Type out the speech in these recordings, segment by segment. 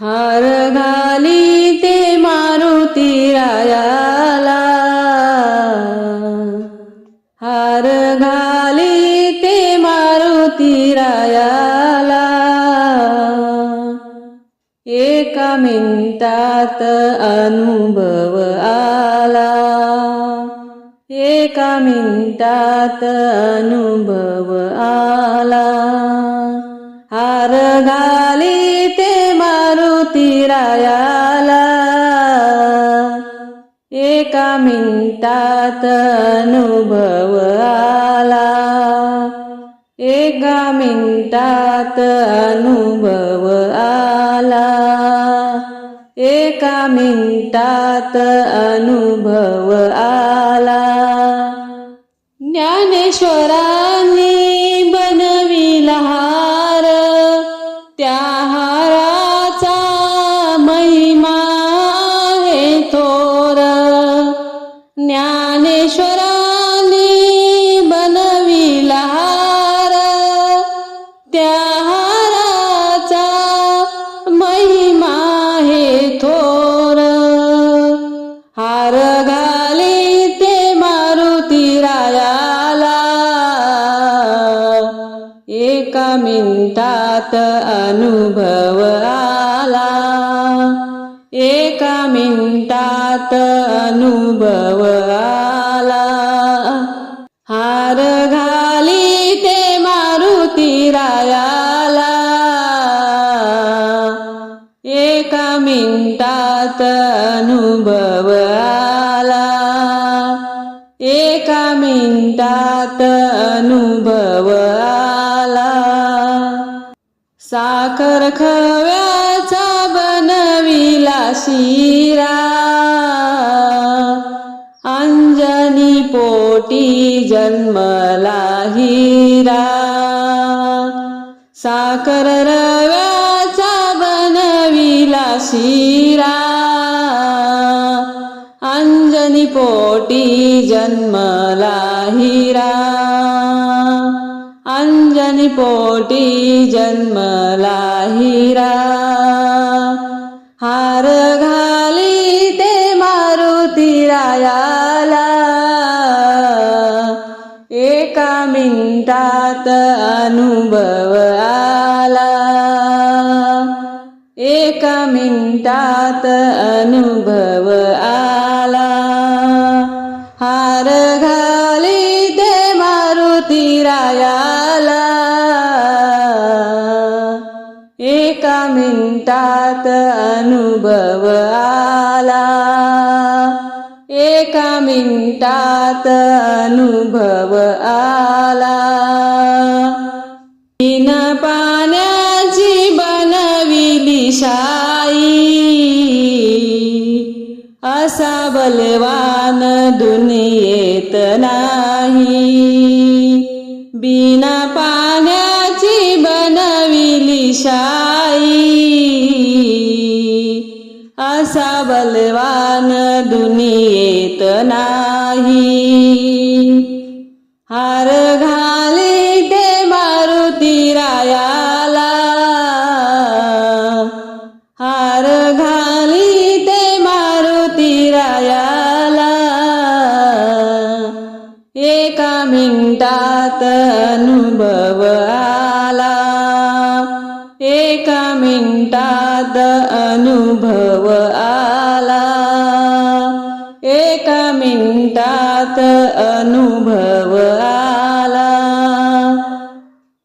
हार घाली ते मारुती रायाला. हार घाली ते मारुती रायाला. एका मिनिटात अनुभव आला. एका मिनिटात अनुभव आला. आला. रायाला एका मिनिटात अनुभव आला. एका मिनिटात अनुभव आला. एका मिनिटात अनुभव आला. ज्ञानेश्वरांनी ज्ञानेश्वरांनी बनविला हार त्या हाराचा महिमा हे थोर. हार घाली ते मारुती रायाला एका मिनिटात अनुभव आला एका मिनिटात अनुभव आला. हार घाली ते मारुती रायाला. एका मिनिटात अनुभव आला. एका मिनिटात अनुभव आला. साखर खवे शिरा अंजनी पोटी जन्मला हिरा साखर रव्याचा बनविला शिरा. अंजनी पोटी जन्मला हिरा. अंजनी पोटी जन्मला हिरा. रायाला एका मिनिटात अनुभव आला. एका मिनिटात अनुभव आला. हार घाली ते मारुती रायाला. एका मिनिटात अनुभव आला. एका मिनिटात अनुभव आला. तीन पाण्याची बनविली शाई. असा बलवान दुनियेत नाही. बिना पाण्याची बनविली शाई. असा बलवान दुनियेत हार घाली ते मारुती रायाला. हार घाली ते मारुती रायाला. एका मिनिटात अनुभव आला. एका मिनिटात अनुभव आला. एका मिनिटात अनुभव आला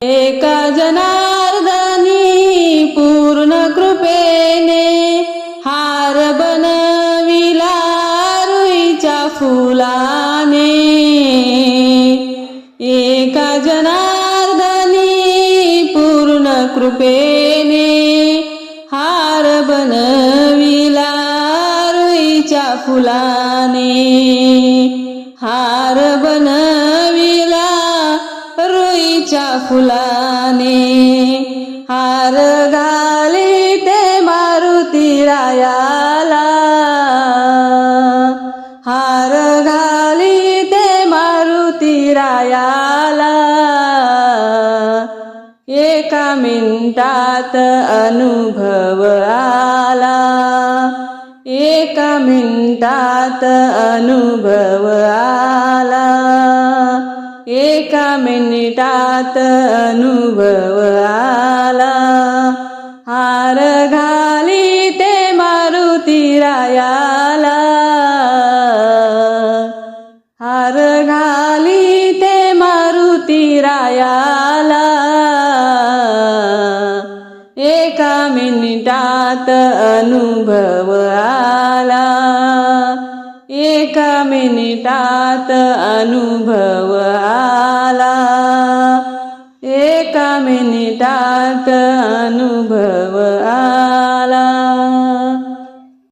एका जनार्दनी पूर्ण कृपेने हार बनविला रुईच्या फुलाने. एका जनार्दनी पूर्ण कृपेने हार बनविला रुईच्या फुलाने. हार फुलाने हार घाली ते मारुती रायाला. हार घाली ते मारुती रायाला. एका मिनिटात अनुभव आला. एका मिनिटात अनुभव आला. एका मिनिटात अनुभव आला. हार घाली ते मारुती रायाला. हार घाली ते मारुती रायाला. एका मिनिटात अनुभव आला. एका मिनिटात अनुभव आला. एका मिनिटात अनुभव आला.